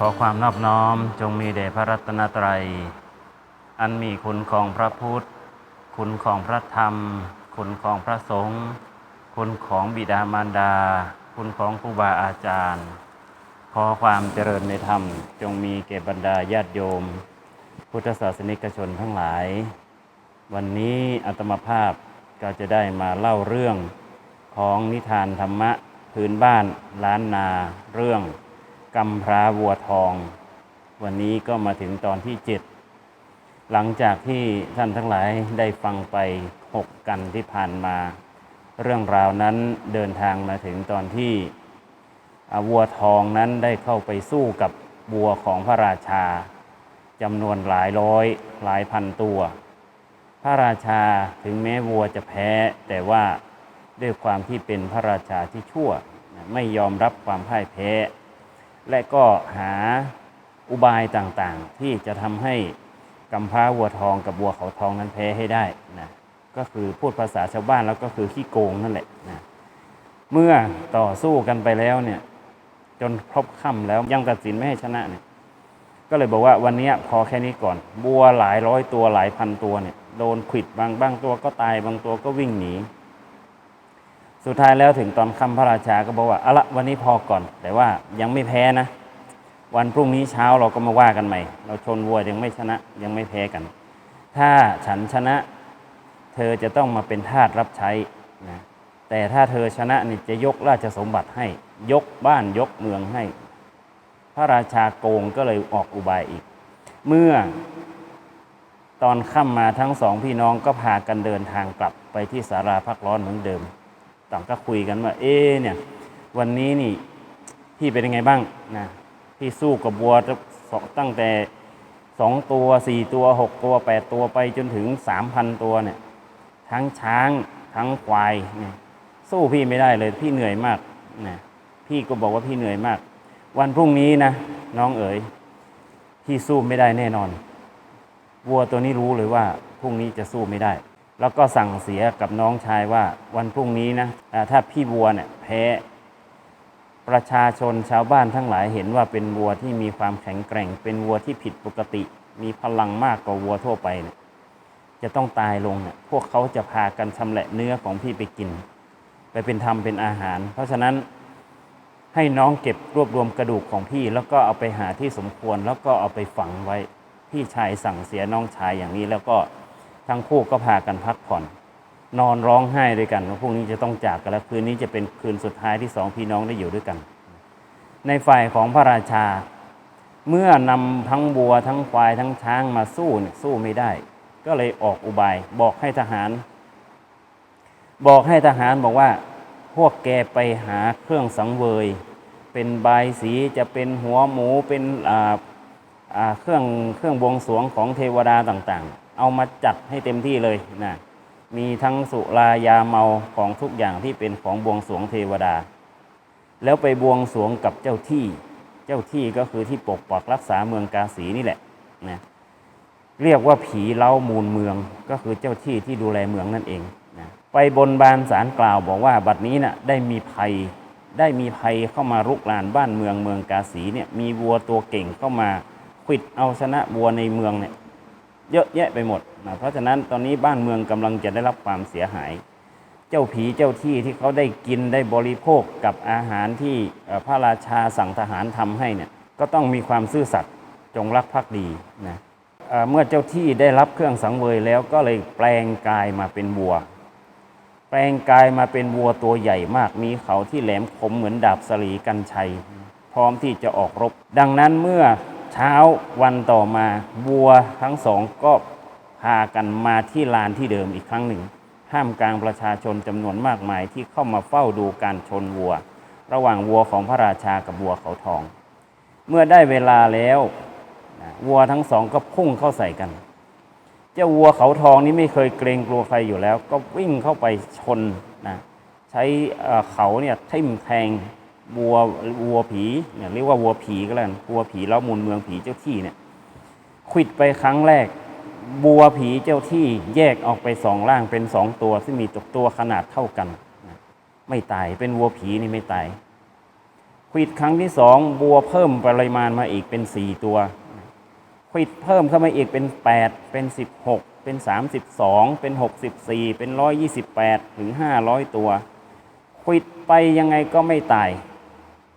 ขอความนอบน้อมจงมีแด่พระรัตนตรัย อันมีคุณของพระพุทธ คุณของพระธรรม คุณของพระสงฆ์ คุณของบิดามารดา คุณของครูบาอาจารย์ ขอความเจริญในธรรม จงมีแก่บรรดาญาติโยม พุทธศาสนิกชนทั้งหลาย วันนี้อาตมาภาพก็จะได้มาเล่าเรื่องของนิทานธรรมะพื้นบ้านล้านนาเรื่อง กำพร้าวัวทอง วันนี้ก็มาถึงตอนที่เจ็ดหลังจากที่ท่านทั้งหลายได้ฟังไปหกกันที่ผ่านมา เรื่องราวนั้นเดินทางมาถึงตอนที่วัวทองนั้นได้เข้าไปสู้กับวัวของพระราชาจำนวนหลายร้อยหลายพันตัว พระราชาถึงแม้วัวจะแพ้ แต่ว่าด้วยความที่เป็นพระราชาที่ชั่ว ไม่ยอมรับความพ่ายแพ้ และก็หาอุบายต่างๆ ที่จะทำให้กำพร้าวัวทองกับวัวเขาทองนั้นแพ้ให้ได้นะก็คือพูดภาษาชาวบ้านแล้วก็คือขี้โกงนั่นแหละนะเมื่อต่อสู้กันไปแล้วเนี่ยจนครบค่ำแล้วยังตัดสินไม่ให้ชนะเนี่ยก็เลยบอกว่าวันนี้พอแค่นี้ก่อนวัวหลายร้อยตัวหลายพันตัวเนี่ยโดนขิดบางบางตัวก็ตายบางตัวก็วิ่งหนี สุดท้ายแล้วถึงตอนค่ำพระราชาก็บอกว่าเอาละวันนี้พอก่อน แต่ว่ายังไม่แพ้นะ วันพรุ่งนี้เช้าเราก็มาว่ากันใหม่ เราชนวัวยังไม่ชนะยังไม่แพ้กัน ถ้าฉันชนะ เธอจะต้องมาเป็นทาสรับใช้นะแต่ถ้าเธอชนะนี่จะยกราชสมบัติให้ ยกบ้านยกเมืองให้ พระราชาโกงก็เลยออกอุบายอีก เมื่อตอนค่ำมาทั้งสองพี่น้องก็พากันเดินทางกลับไปที่สาราพักร้อนเหมือนเดิม ต่างก็คุยกันว่า เอ๊เนี่ย วันนี้นี่พี่เป็นยังไงบ้างนะพี่สู้กับวัวตั้งแต่สองตัวสี่ตัวหกตัวแปดตัวไปจนถึงสามพันตัวเนี่ย ทั้งช้างทั้งควายเนี่ยสู้พี่ไม่ได้เลยพี่เหนื่อยมากนะพี่ก็บอกว่าพี่เหนื่อยมาก วันพรุ่งนี้นะน้องเอ๋ยพี่สู้ไม่ได้แน่นอน วัวตัวนี้รู้เลยว่าพรุ่งนี้จะสู้ไม่ได้ แล้วก็สั่งเสียกับน้องชายว่าวันพรุ่งนี้นะถ้าพี่วัวเนี่ยแพ้ ประชาชนชาวบ้านทั้งหลายเห็นว่าเป็นวัวที่มีความแข็งแกร่ง เป็นวัวที่ผิดปกติ มีพลังมากกว่าวัวทั่วไปเนี่ยจะต้องตายลงเนี่ยพวกเขาจะพากันชำแหละเนื้อของพี่ไปกิน ไปเป็นทำเป็นอาหาร เพราะฉะนั้นให้น้องเก็บรวบรวมกระดูกของพี่ แล้วก็เอาไปหาที่สมควรแล้วก็เอาไปฝังไว้พี่ชายสั่งเสียน้องชายอย่างนี้แล้วก็ ทั้งคู่ก็พากันพักผ่อน นอนร้องไห้ด้วยกันว่าพรุ่งนี้จะต้องจากกันแล้วคืนนี้จะเป็นคืนสุดท้ายที่สองพี่น้องได้อยู่ด้วยกัน ในฝ่ายของพระราชา เมื่อนำทั้งบัวทั้งควายทั้งช้างมาสู้เนี่ยสู้ไม่ได้ ก็เลยออกอุบายบอกให้ทหาร บอกให้ทหารบอกว่าพวกแกไปหาเครื่องสังเวย เป็นใบสีจะเป็นหัวหมูเป็นเครื่องเครื่องบวงสรวงของเทวดาต่างๆ เอามาจัดให้เต็มที่เลยนะมีทั้งสุรายาเมาของทุกอย่างที่เป็นของบวงสรวงเทวดา แล้วไปบวงสรวงกับเจ้าที่ เจ้าที่ก็คือที่ปกปักรักษาเมืองกาสีนี่แหละนะเรียกว่าผีเล้ามูลเมืองก็คือเจ้าที่ที่ดูแลเมืองนั่นเองนะไปบนบานสารกล่าวบอกว่าบัดนี้นะ่ะได้มีภัยได้มีภัยเข้ามารุกรานบ้านเมืองเมืองกาสีเนี่ยมีวัวตัวเก่งเข้ามาขวิดเอาชนะวัวในเมืองเนี่ย เยอะแยะไปหมดนะเพราะฉะนั้นตอนนี้บ้านเมืองกำลังจะได้รับความเสียหาย เจ้าผีเจ้าที่ที่เขาได้กินได้บริโภคกับอาหารที่พระราชาสั่งทหารทำให้เนี่ยก็ต้องมีความซื่อสัตย์จงรักภักดีนะเมื่อเจ้าที่ได้รับเครื่องสังเวยแล้วก็เลยแปลงกายมาเป็นวัว แปลงกายมาเป็นวัวตัวใหญ่มากมีเขาที่แหลมคมเหมือนดาบสลีกันชัย พร้อมที่จะออกรบ ดังนั้นเมื่อ เช้าวันต่อมาวัวทั้งสองก็พากันมาที่ลานที่เดิมอีกครั้งหนึ่งท่ามกลางประชาชนจำนวนมากมายที่เข้ามาเฝ้าดูการชนวัว ระหว่างวัวของพระราชากับวัวเขาทอง เมื่อได้เวลาแล้ววัวทั้งสองก็พุ่งเข้าใส่กัน เจ้าวัวเขาทองนี้ไม่เคยเกรงกลัวใครอยู่แล้ว ก็วิ่งเข้าไปชนนะใช้เขาเนี่ยทิ่มแทง วัววัวผีเนี่ยเรียกว่าวัวผีก็แล้วกันวัวผีแล้วมูลเมืองผีเจ้าที่เนี่ยขวิดไปครั้งแรกบัวผีเจ้าที่แยกออกไปสองร่างเป็นสองตัว ซึ่งมีตัวตัวขนาดเท่ากัน ไม่ตายเป็นวัวผีนี่ไม่ตายควิดครั้งที่สองบัวเพิ่มปริมาณมาอีกเป็น4ตัวควิดเพิ่มเข้ามาอีกเป็น8เป็น16เป็น32เป็น64เป็น128ถึง500ตัวควิดไปยังไงก็ไม่ตาย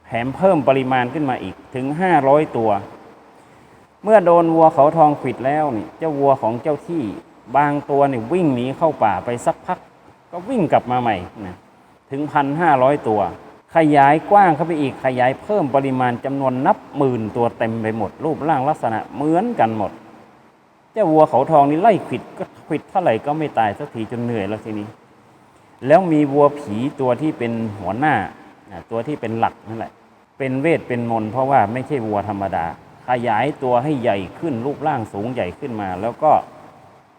แถมเพิ่มปริมาณขึ้นมาอีกถึง 500 ตัว เมื่อโดนวัวเขาทองขิดแล้วนี่เจ้าวัวของเจ้าที่บางตัวนี่วิ่งหนีเข้าป่าไปสักพัก ก็วิ่งกลับมาใหม่นะถึงพันห้าร้อยตัว ขยายกว้างเข้าไปอีกขยายเพิ่มปริมาณจำนวนนับหมื่นตัวเต็มไปหมด รูปร่างลักษณะเหมือนกันหมด เจ้าวัวเขาทองนี่ไล่ขิดก็ขิดเท่าไหร่ก็ไม่ตายสักทีจนเหนื่อยแล้วทีนี้ แล้วมีวัวผีตัวที่เป็นหัวหน้าตัวที่เป็นหลักนั่นแหละ เป็นเวทเป็นมน เพราะว่าไม่ใช่วัวธรรมดา ขยายตัวให้ใหญ่ขึ้นรูปร่างสูงใหญ่ขึ้นมา แล้วก็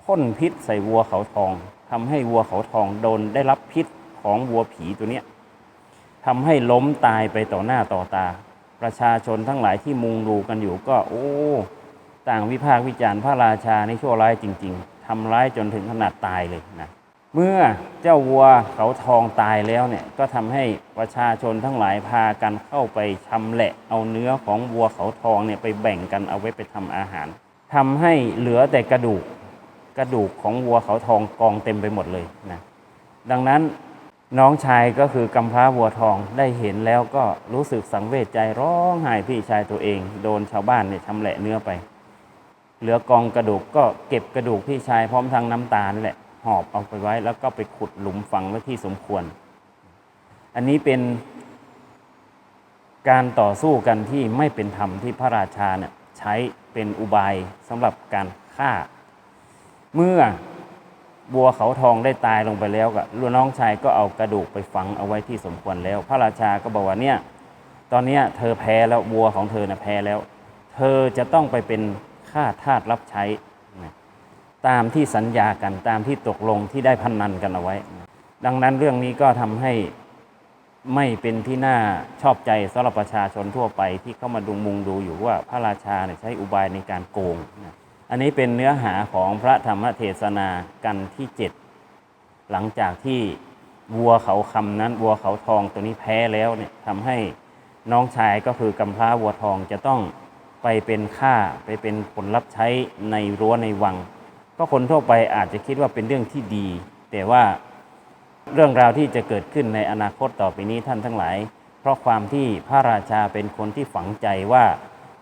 พ่นพิษใส่วัวเขาทองทำให้วัวเขาทองโดนได้รับพิษของวัวผีตัวเนี้ยทำให้ล้มตายไปต่อหน้าต่อตา ประชาชนทั้งหลายที่มุงดูกันอยู่ก็ โอ้ต่างวิพากษ์วิจารณ์พระราชาในชั่วร้ายจริง ๆทำร้ายจนถึงขนาดตายเลยนะ เมื่อเจ้าวัวเขาทองตายแล้วเนี่ยก็ทำให้ประชาชนทั้งหลายพากันเข้าไปชำแหละ เอาเนื้อของวัวเขาทองเนี่ยไปแบ่งกันเอาไว้ไปทำอาหารทำให้เหลือแต่กระดูกกระดูกของวัวเขาทองกองเต็มไปหมดเลยนะดังนั้นน้องชายก็คือกำพร้าวัวทองได้เห็นแล้วก็รู้สึกสังเวชใจร้องไห้พี่ชายตัวเอง โดนชาวบ้านเนี่ยชำแหละเนื้อไป เหลือกองกระดูกก็เก็บกระดูกพี่ชายพร้อมทั้งน้ำตาลแหละ หอบเอาไปไว้ แล้วก็ไปขุดหลุมฝังไว้ที่สมควร อันนี้เป็นการต่อสู้กันที่ไม่เป็นธรรมที่พระราชาเนี่ยใช้เป็นอุบายสำหรับการฆ่า เมื่อบัวเขาทองได้ตายลงไปแล้วก็ลูกน้องชายก็เอากระดูกไปฝังเอาไว้ที่สมควรแล้ว พระราชาก็บอกว่าเนี่ยตอนนี้เธอแพ้แล้ววัวของเธอนะแพ้แล้ว เธอจะต้องไปเป็นข้าทาสรับใช้ ตามที่สัญญากันตามที่ตกลงที่ได้พันนันกันเอาไว้ ดังนั้นเรื่องนี้ก็ทำให้ไม่เป็นที่น่าชอบใจสำหรับประชาชนทั่วไปที่เข้ามาดูมุงดูอยู่ว่าพระราชาเนี่ยใช้อุบายในการโกง อันนี้เป็นเนื้อหาของพระธรรมเทศนากันที่ 7 หลังจากที่วัวเขาคำนั้นวัวเขาทองตัวนี้แพ้แล้วเนี่ยทำให้น้องชายก็คือกำพร้าวัวทองจะต้องไปเป็นข้าไปเป็นผลรับใช้ในรั้วในวัง ก็คนทั่วไปอาจจะคิดว่าเป็นเรื่องที่ดี แต่ว่าเรื่องราวที่จะเกิดขึ้นในอนาคตต่อไปนี้ท่านทั้งหลาย เพราะความที่พระราชาเป็นคนที่ฝังใจว่า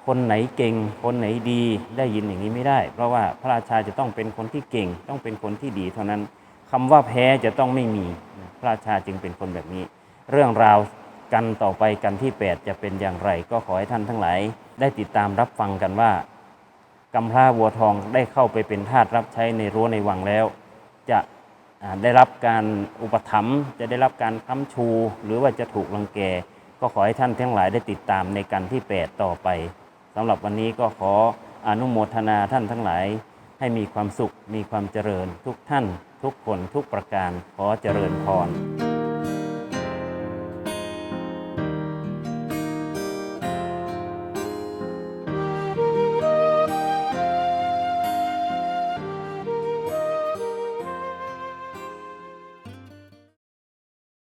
คนไหนเก่ง คนไหนดีได้ยินอย่างนี้ไม่ได้ เพราะว่าพระราชาจะต้องเป็นคนที่เก่ง ต้องเป็นคนที่ดี เท่านั้นคำว่าแพ้จะต้องไม่มีพระราชาจึงเป็นคนแบบนี้ เรื่องราวกันต่อไปกันที่ 8 จะเป็นอย่างไร ก็ขอให้ท่านทั้งหลาย ได้ติดตามรับฟังกันว่า กำพร้าวัวทองได้เข้าไปเป็นทาสรับใช้ในรั้วในวังแล้ว จะได้รับการอุปถัมภ์จะได้รับการค้ำชู หรือว่าจะถูกรังแก ก็ขอให้ท่านทั้งหลายได้ติดตามในกันที่ 8 ต่อไปสำหรับวันนี้ก็ขออนุโมทนาท่านทั้งหลาย ให้มีความสุขมีความเจริญทุกท่าน ทุกคนทุกประการขอเจริญพร